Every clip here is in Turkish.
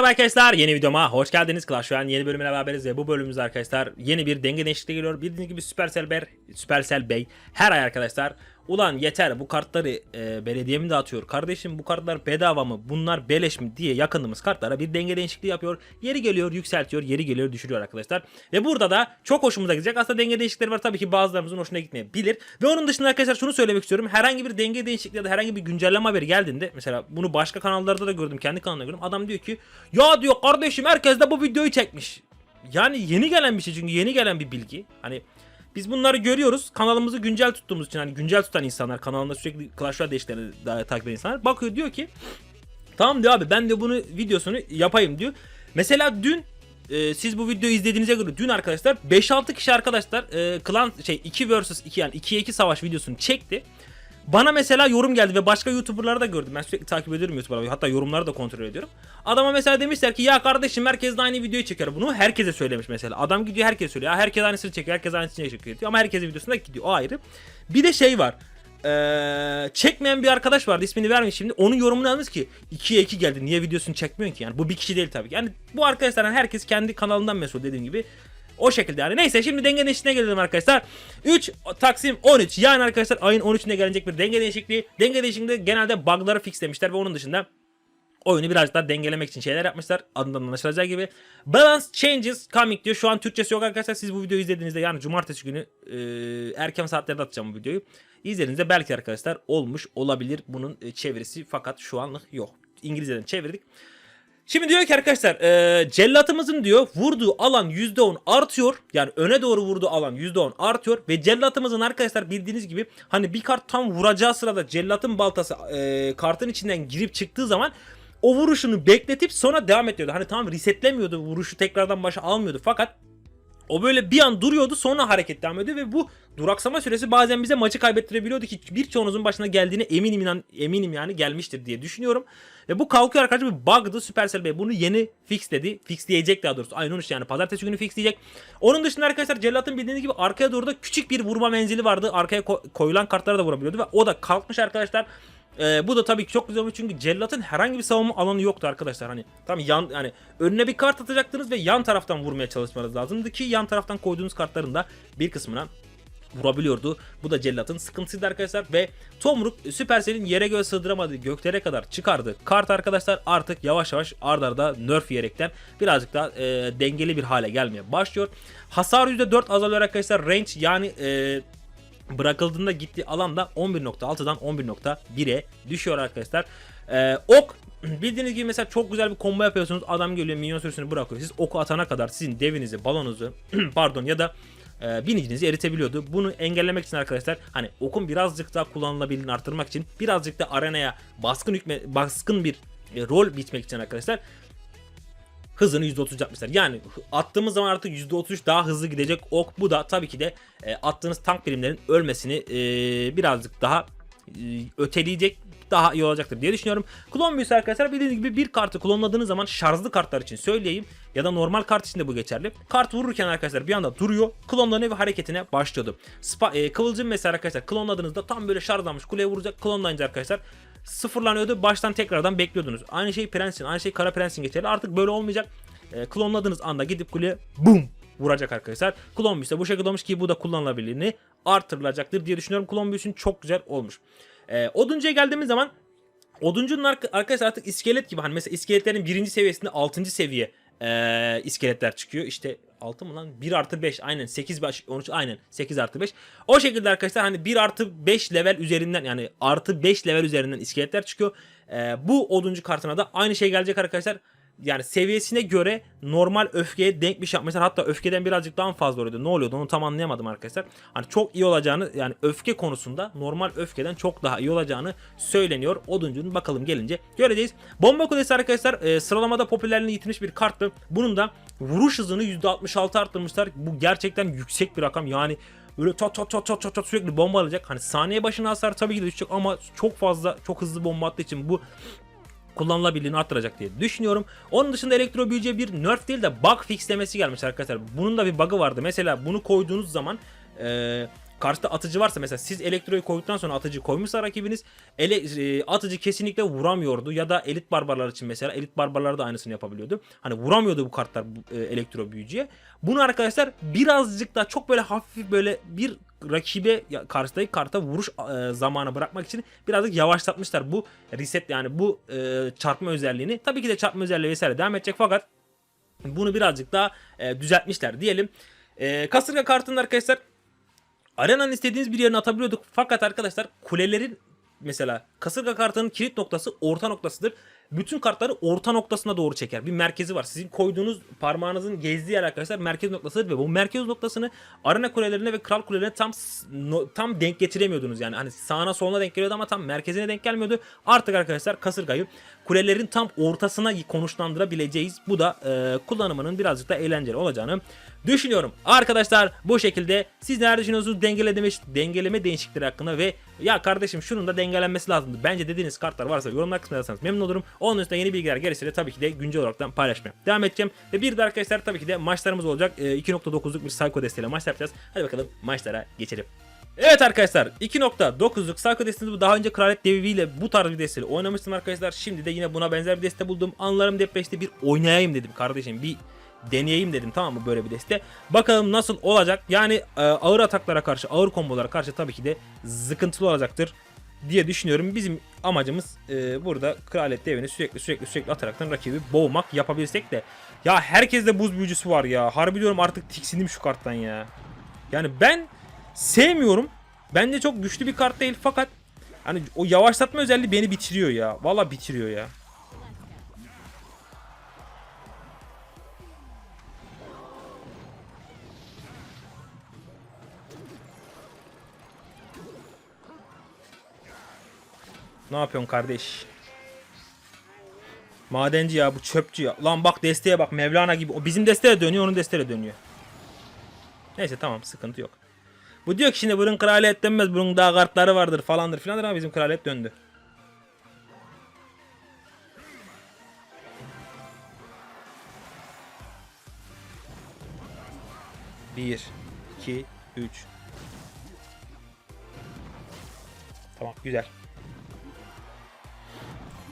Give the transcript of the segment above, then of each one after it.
Merhaba arkadaşlar yeni videoma hoş geldiniz. Clash Royale yeni bölümüne beraberiz ve bu bölümümüzde arkadaşlar yeni bir denge değişikliği geliyor. Bildiğiniz gibi Supercell, Ber, Supercell Bey her ay arkadaşlar ulan yeter bu kartları e, belediye mi dağıtıyor kardeşim bu kartlar bedava mı bunlar beleş mi diye yakındığımız kartlara bir denge değişikliği yapıyor. Yeri geliyor yükseltiyor yeri geliyor düşürüyor arkadaşlar. Ve burada da çok hoşumuza gidecek aslında denge değişiklikleri var tabii ki bazılarımızın hoşuna gitmeyebilir. Ve onun dışında arkadaşlar şunu söylemek istiyorum herhangi bir denge değişikliği ya da herhangi bir güncelleme haberi geldiğinde mesela bunu başka kanallarda da gördüm kendi kanalımda gördüm adam diyor ki ya diyor kardeşim herkes de bu videoyu çekmiş. Yani yeni gelen bir şey çünkü yeni gelen bir bilgi. Hani biz bunları görüyoruz. Kanalımızı güncel tuttuğumuz için hani güncel tutan insanlar kanalında sürekli Clash Royale değişiklerini daha takip eden insanlar bakıyor diyor ki tamam diyor abi ben de bunu videosunu yapayım diyor. Mesela dün e, siz bu videoyu izlediğinize göre dün arkadaşlar 5-6 kişi arkadaşlar e, klan şey 2 vs 2 yani 2'ye 2 savaş videosunu çekti. Bana mesela yorum geldi ve başka YouTuber'ları da gördüm. Ben sürekli takip ediyorum YouTuber'ları. Hatta yorumları da kontrol ediyorum. Adama mesela demişler ki ya kardeşim herkes de aynı videoyu çeker. Bunu herkese söylemiş mesela. Adam gidiyor herkese söylüyor. Ya herkes aynısını çekiyor. Herkes aynısını çekiyor diyor. Ama herkesin videosunda gidiyor. O ayrı. Bir de şey var. Ee, çekmeyen bir arkadaş vardı ismini vermiş şimdi onun yorumunu almış ki 2'ye 2 geldi niye videosunu çekmiyorsun ki yani bu bir kişi değil tabii yani bu arkadaşlardan herkes kendi kanalından mesul dediğim gibi o şekilde yani. Neyse şimdi denge değişikliğine gelelim arkadaşlar. 3 Taksim 13 yani arkadaşlar ayın 13'ünde gelecek bir denge değişikliği. Denge değişikliğinde genelde bug'ları fixlemişler ve onun dışında oyunu birazcık daha dengelemek için şeyler yapmışlar. Adından anlaşılacağı gibi. Balance changes coming diyor. Şu an Türkçesi yok arkadaşlar. Siz bu videoyu izlediğinizde yani cumartesi günü e, erken saatlerde atacağım bu videoyu. İzlediğinizde belki arkadaşlar olmuş olabilir bunun çevirisi fakat şu anlık yok. İngilizceden çevirdik. Şimdi diyor ki arkadaşlar e, cellatımızın diyor vurduğu alan %10 artıyor. Yani öne doğru vurduğu alan %10 artıyor. Ve cellatımızın arkadaşlar bildiğiniz gibi hani bir kart tam vuracağı sırada cellatın baltası e, kartın içinden girip çıktığı zaman o vuruşunu bekletip sonra devam ediyordu. Hani tam resetlemiyordu vuruşu tekrardan başa almıyordu. Fakat o böyle bir an duruyordu sonra hareket devam ediyor ve bu duraksama süresi bazen bize maçı kaybettirebiliyordu ki birçoğunuzun başına geldiğine eminim inan, eminim yani gelmiştir diye düşünüyorum. Ve bu kalkıyor arkadaşlar bir bug'dı Supercell Bey bunu yeni fixledi. Fixleyecek daha doğrusu. Aynen yani pazartesi günü fixleyecek. Onun dışında arkadaşlar Cellat'ın bildiğiniz gibi arkaya doğru da küçük bir vurma menzili vardı. Arkaya ko- koyulan kartlara da vurabiliyordu ve o da kalkmış arkadaşlar. Ee, bu da tabii ki çok güzel olmuş çünkü Cellat'ın herhangi bir savunma alanı yoktu arkadaşlar. Hani tam yan yani önüne bir kart atacaktınız ve yan taraftan vurmaya çalışmanız lazımdı ki yan taraftan koyduğunuz kartların da bir kısmına vurabiliyordu. Bu da Cellat'ın sıkıntısıydı arkadaşlar ve Tomruk Supercell'in yere göğe sığdıramadığı göklere kadar çıkardı. Kart arkadaşlar artık yavaş yavaş ardarda nerf yiyerekten birazcık daha e, dengeli bir hale gelmeye başlıyor. Hasar %4 azalıyor arkadaşlar. Range yani e, bırakıldığında gittiği alanda 11.6'dan 11.1'e düşüyor arkadaşlar. Ee, ok bildiğiniz gibi mesela çok güzel bir combo yapıyorsunuz. Adam geliyor minyon sürüsünü bırakıyor. Siz oku atana kadar sizin devinizi, balonunuzu pardon ya da e, binicinizi eritebiliyordu. Bunu engellemek için arkadaşlar hani okun birazcık daha kullanılabilirliğini arttırmak için birazcık da arenaya baskın hükme, baskın bir e, rol bitmek için arkadaşlar hızını %30 yapmışlar. Yani attığımız zaman artık %33 daha hızlı gidecek ok. Bu da tabii ki de e, attığınız tank birimlerin ölmesini e, birazcık daha e, öteleyecek daha iyi olacaktır diye düşünüyorum. Klon büyüsü arkadaşlar bildiğiniz gibi bir kartı klonladığınız zaman şarjlı kartlar için söyleyeyim ya da normal kart için de bu geçerli. Kart vururken arkadaşlar bir anda duruyor. Klonlanıyor ve hareketine başlıyordu. Spa, e, kıvılcım mesela arkadaşlar klonladığınızda tam böyle şarjlanmış kuleye vuracak. Klonlayınca arkadaşlar sıfırlanıyordu. Baştan tekrardan bekliyordunuz. Aynı şey Prens'in, aynı şey Kara Prens'in geçerli. Artık böyle olmayacak. E, klonladığınız anda gidip kuleye bum vuracak arkadaşlar. Klon büyüsü bu şekilde olmuş ki bu da kullanılabilirliğini artırılacaktır diye düşünüyorum. Klon büyüsünün çok güzel olmuş. E, Oduncu'ya geldiğimiz zaman Oduncunun arka, arkadaşlar artık iskelet gibi hani mesela iskeletlerin birinci seviyesinde 6. seviye e, iskeletler çıkıyor. İşte 6 mı lan? 1 artı 5 aynen 8 5 13 aynen 8 artı 5. O şekilde arkadaşlar hani 1 artı 5 level üzerinden yani artı 5 level üzerinden iskeletler çıkıyor. E, bu oduncu kartına da aynı şey gelecek arkadaşlar yani seviyesine göre normal öfkeye denk bir şey yapmışlar. Hatta öfkeden birazcık daha fazla oluyordu. Ne oluyordu onu tam anlayamadım arkadaşlar. Hani çok iyi olacağını yani öfke konusunda normal öfkeden çok daha iyi olacağını söyleniyor. Oduncunun bakalım gelince göreceğiz. Bomba kulesi arkadaşlar e, sıralamada popülerliğini yitirmiş bir karttı. Bunun da vuruş hızını %66 arttırmışlar. Bu gerçekten yüksek bir rakam. Yani böyle tat tat tat tat tat tat sürekli bomba alacak. Hani saniye başına hasar tabii ki de düşecek ama çok fazla çok hızlı bomba attığı için bu kullanılabilirliğini arttıracak diye düşünüyorum. Onun dışında elektro büyücüye bir nerf değil de bug fixlemesi gelmiş arkadaşlar. Bunun da bir bug'ı vardı. Mesela bunu koyduğunuz zaman e, karşıda atıcı varsa mesela siz elektroyu koyduktan sonra atıcı koymuşsa rakibiniz ele, e, atıcı kesinlikle vuramıyordu ya da elit barbarlar için mesela elit barbarlar da aynısını yapabiliyordu. Hani vuramıyordu bu kartlar e, elektro büyücüye. Bunu arkadaşlar birazcık daha çok böyle hafif böyle bir rakibe karşıdaki karta vuruş e, zamanı bırakmak için birazcık yavaşlatmışlar bu reset yani bu e, çarpma özelliğini. Tabii ki de çarpma özelliği vesaire devam edecek fakat bunu birazcık daha e, düzeltmişler diyelim. E, kasırga kartında arkadaşlar arenanın istediğiniz bir yerine atabiliyorduk. Fakat arkadaşlar kulelerin mesela kasırga kartının kilit noktası orta noktasıdır. Bütün kartları orta noktasına doğru çeker. Bir merkezi var. Sizin koyduğunuz parmağınızın gezdiği yer arkadaşlar merkez noktasıdır ve bu merkez noktasını arena kulelerine ve kral kulelerine tam no- tam denk getiremiyordunuz. Yani hani sağına soluna denk geliyordu ama tam merkezine denk gelmiyordu. Artık arkadaşlar kasırgayı kulelerin tam ortasına konuşlandırabileceğiz. Bu da e, kullanımının birazcık da eğlenceli olacağını düşünüyorum. Arkadaşlar bu şekilde siz neler düşünüyorsunuz dengeleme, dengeleme değişiklikleri hakkında ve ya kardeşim şunun da dengelenmesi lazımdı. Bence dediğiniz kartlar varsa yorumlar kısmına yazarsanız memnun olurum. Onun üstüne yeni bilgiler gelirse tabii ki de güncel olarak paylaşmaya devam edeceğim. Ve bir de arkadaşlar tabii ki de maçlarımız olacak. E, 2.9'luk bir Psycho desteğiyle maç yapacağız. Hadi bakalım maçlara geçelim. Evet arkadaşlar 2.9'luk Psycho destesi bu daha önce Kraliyet Devi ile bu tarz bir desteyle oynamıştım arkadaşlar. Şimdi de yine buna benzer bir deste buldum. Anılarım depreşti bir oynayayım dedim kardeşim. Bir deneyeyim dedim tamam mı böyle bir deste. Bakalım nasıl olacak. Yani e, ağır ataklara karşı, ağır kombolara karşı tabii ki de zıkıntılı olacaktır diye düşünüyorum. Bizim amacımız e, burada Kraliyet Devi'ni sürekli sürekli sürekli ataraktan rakibi boğmak yapabilsek de. Ya herkeste buz büyücüsü var ya. Harbi diyorum artık tiksindim şu karttan ya. Yani ben sevmiyorum. Bence çok güçlü bir kart değil fakat hani o yavaşlatma özelliği beni bitiriyor ya. Valla bitiriyor ya. Ne yapıyorsun kardeş? Madenci ya bu çöpçü ya. Lan bak desteğe bak Mevlana gibi. O bizim desteğe dönüyor onun desteğe dönüyor. Neyse tamam sıkıntı yok. Bu diyor ki şimdi bunun kraliyet denmez bunun daha kartları vardır falandır filandır ama bizim kraliyet döndü. Bir, iki, üç. Tamam güzel.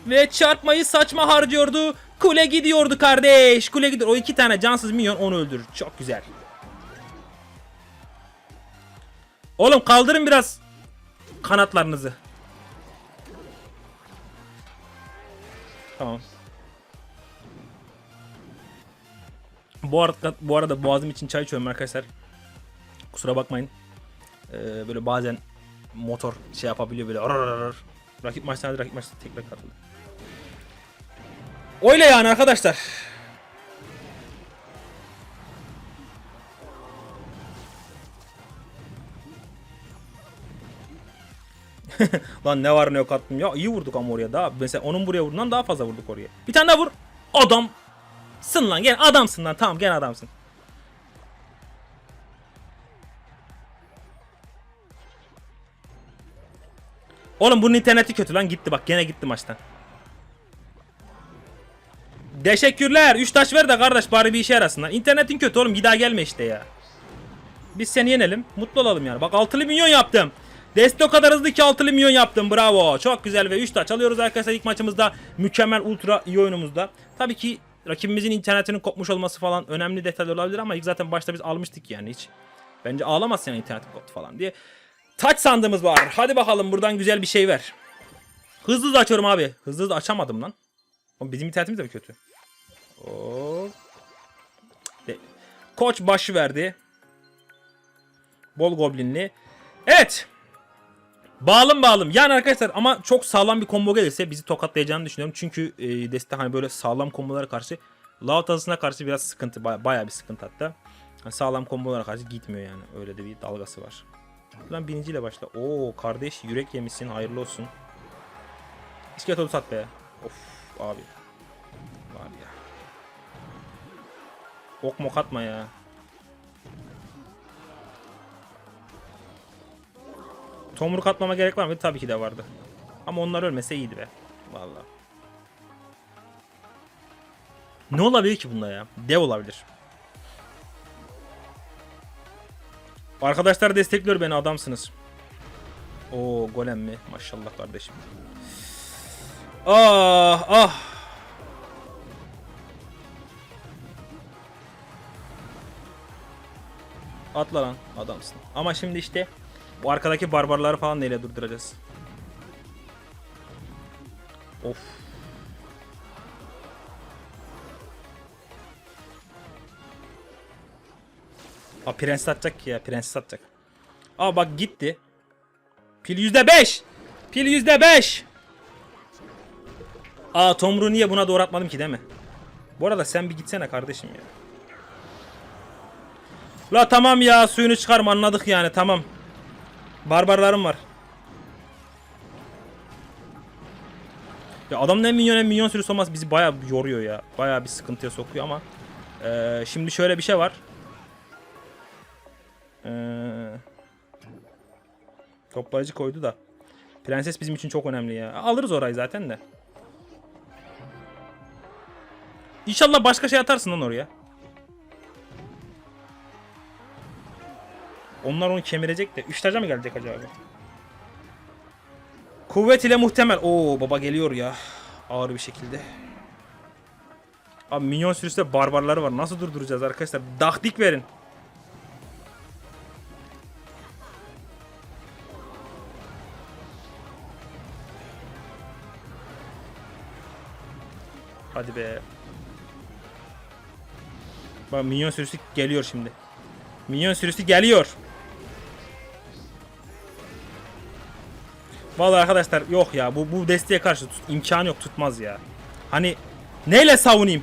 Ve çarpmayı saçma harcıyordu. Kule gidiyordu kardeş. Kule gidiyor. O iki tane cansız minyon onu öldürür. Çok güzel. Oğlum kaldırın biraz kanatlarınızı. Tamam. Bu arada, bu arada boğazım için çay içiyorum arkadaşlar. Kusura bakmayın. Ee, böyle bazen motor şey yapabiliyor böyle. Arar arar. Rakip maçtan rakip maçta tekrar katıldı. Öyle yani arkadaşlar. Lan ne var ne yok attım ya iyi vurduk ama oraya daha mesela onun buraya vurduğundan daha fazla vurduk oraya. Bir tane daha vur. Adam. Sın lan gel adamsın lan tamam gel adamsın. Oğlum bunun interneti kötü lan gitti bak gene gitti maçtan. Teşekkürler. 3 taş ver de kardeş bari bir işe yarasın lan. İnternetin kötü oğlum bir daha gelme işte ya. Biz seni yenelim. Mutlu olalım yani. Bak 6'lı milyon yaptım. Deste o kadar hızlı ki 6'lı milyon yaptım. Bravo. Çok güzel ve 3 taç alıyoruz arkadaşlar ilk maçımızda. Mükemmel ultra iyi oyunumuzda. Tabii ki rakibimizin internetinin kopmuş olması falan önemli detay olabilir ama ilk zaten başta biz almıştık yani hiç. Bence ağlamazsın yani internet koptu falan diye. Taç sandığımız var. Hadi bakalım buradan güzel bir şey ver. Hızlı hızlı açıyorum abi. Hızlı hızlı açamadım lan. Oğlum bizim internetimiz de mi kötü? De- Koç başı verdi. Bol goblinli. Evet. Bağlım bağlım. Yani arkadaşlar ama çok sağlam bir combo gelirse bizi tokatlayacağını düşünüyorum. Çünkü e, deste hani böyle sağlam kombolara karşı Laut karşı biraz sıkıntı. Baya, bayağı bir sıkıntı hatta. Hani sağlam kombolara karşı gitmiyor yani. Öyle de bir dalgası var. Lan birinciyle başla. Oo kardeş yürek yemişsin. Hayırlı olsun. İskelet sat be. Of abi. Var ya. Ok mok atma ya. Tomruk atmama gerek var mı? Tabii ki de vardı. Ama onlar ölmese iyiydi be. Vallahi. Ne olabilir ki bunda ya? Dev olabilir. Arkadaşlar destekliyor beni adamsınız. Oo golem mi? Maşallah kardeşim. Ah ah. Atla lan adamsın. Ama şimdi işte bu arkadaki barbarları falan neyle durduracağız? Of. Aa prens satacak ki ya prens satacak. Aa bak gitti. Pil yüzde beş. Pil yüzde beş. Aa Tomru niye buna doğru atmadım ki değil mi? Bu arada sen bir gitsene kardeşim ya. La tamam ya suyunu çıkarma anladık yani tamam. Barbarlarım var. Ya adamın hem minyon hem minyon sürüsü olması bizi bayağı yoruyor ya. Bayağı bir sıkıntıya sokuyor ama. eee, şimdi şöyle bir şey var. Eee toplayıcı koydu da. Prenses bizim için çok önemli ya. Alırız orayı zaten de. İnşallah başka şey atarsın lan oraya. Onlar onu kemirecek de. Üç taca mı gelecek acaba? Kuvvet ile muhtemel. Oo baba geliyor ya. Ağır bir şekilde. Abi minyon sürüsü barbarları var. Nasıl durduracağız arkadaşlar? Daktik verin. Hadi be. Bak minyon sürüsü geliyor şimdi. Minyon sürüsü geliyor. Vallahi arkadaşlar yok ya bu bu desteğe karşı tut, imkanı yok tutmaz ya. Hani neyle savunayım?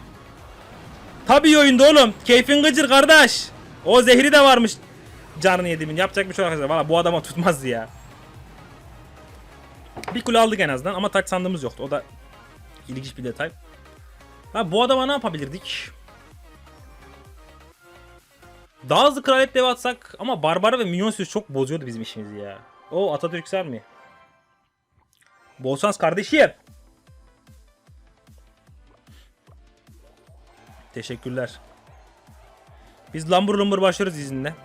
Tabii oyunda oğlum. Keyfin gıcır kardeş. O zehri de varmış. Canını yedimin. Yapacak bir şey arkadaşlar. Valla bu adama tutmaz ya. Bir kule aldık en azından ama taç sandığımız yoktu. O da ilginç bir detay. Ha bu adama ne yapabilirdik? Daha hızlı kraliyet devi atsak ama Barbara ve Minyon çok bozuyordu bizim işimizi ya. O Atatürkser mi? Bol şans kardeşim. Teşekkürler. Biz lambur lumbur başlarız izinle.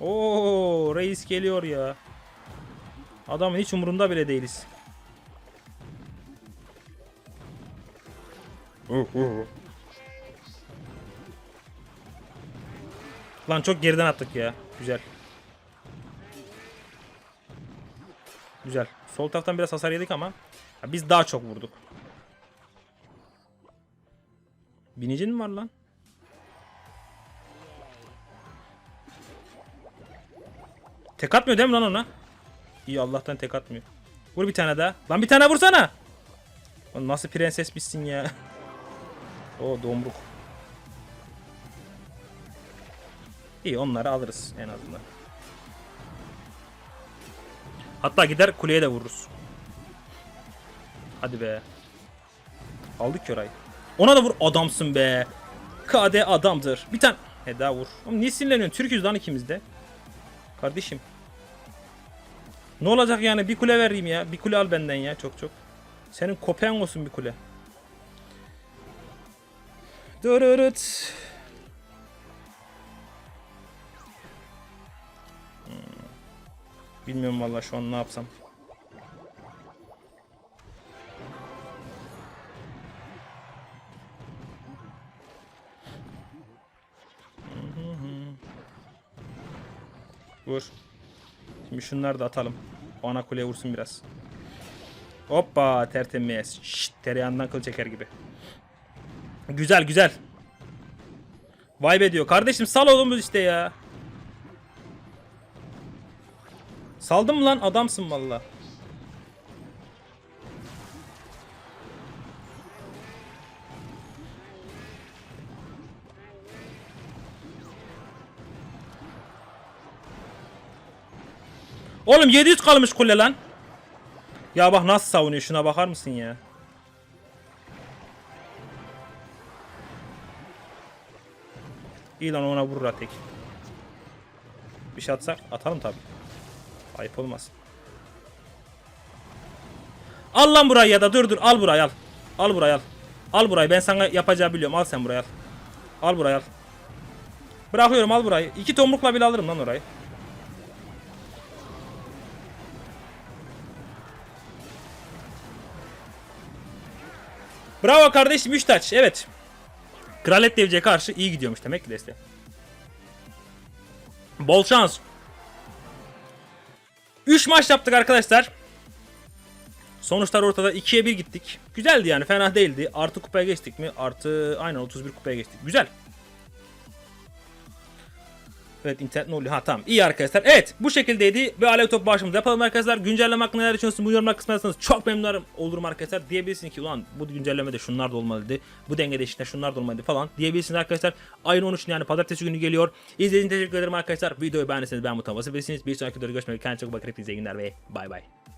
Oo reis geliyor ya. Adamın hiç umurunda bile değiliz. Lan çok geriden attık ya. Güzel. Güzel. Sol taraftan biraz hasar yedik ama ya biz daha çok vurduk. Binicin mi var lan? Tek atmıyor değil mi lan ona? İyi Allah'tan tek atmıyor. Vur bir tane daha. Lan bir tane vursana. Lan nasıl prenses bitsin ya. o domruk. İyi onları alırız en azından. Hatta gider kuleye de vururuz. Hadi be. Aldık ki orayı. Ona da vur adamsın be. KD adamdır. Bir tane. He daha vur. Oğlum niye sinirleniyorsun? Türk'üz lan ikimiz de. Kardeşim. Ne olacak yani? Bir kule vereyim ya. Bir kule al benden ya çok çok. Senin kopen olsun bir kule. Dırırıt. Bilmiyorum valla şu an ne yapsam. Vur. Şimdi şunları da atalım. O ana kuleye vursun biraz. Hoppa tertemiz. Şşt, tereyağından kıl çeker gibi. Güzel güzel. Vay be diyor. Kardeşim sal oğlum işte ya. Saldın mı lan? Adamsın valla. Oğlum 700 kalmış kule lan. Ya bak nasıl savunuyor şuna bakar mısın ya? İyi lan ona vurur tek. Bir şey atsak atalım tabi. Ayıp olmaz. Al lan burayı ya da dur dur al burayı al. Al burayı al. Al burayı ben sana yapacağı biliyorum al sen burayı al. Al burayı al. Bırakıyorum al burayı. İki tomrukla bile alırım lan orayı. Bravo kardeşim 3 taç. Evet. Kralet Devci'ye karşı iyi gidiyormuş demek ki deste. Bol şans. 3 maç yaptık arkadaşlar. Sonuçlar ortada 2'ye 1 gittik. Güzeldi yani fena değildi. Artı kupaya geçtik mi? Artı aynen 31 kupaya geçtik. Güzel. Evet internet ne oluyor? Ha tamam iyi arkadaşlar. Evet bu şekildeydi. Ve alev top başımızda yapalım arkadaşlar. Güncelleme hakkında neler düşünüyorsunuz? Bu yorumlar kısmına yazarsanız çok memnun olurum arkadaşlar. Diyebilirsiniz ki ulan bu güncellemede şunlar da olmalıydı. Bu denge değişikliğinde şunlar da olmalıydı falan. Diyebilirsiniz arkadaşlar. Ayın 13'ünde yani pazartesi günü geliyor. İzlediğiniz için teşekkür ederim arkadaşlar. Videoyu beğendiyseniz beğen butonuna basabilirsiniz. Bir sonraki videoda görüşmek üzere. Kendinize çok bakın. Hepinize iyi günler ve bay bay.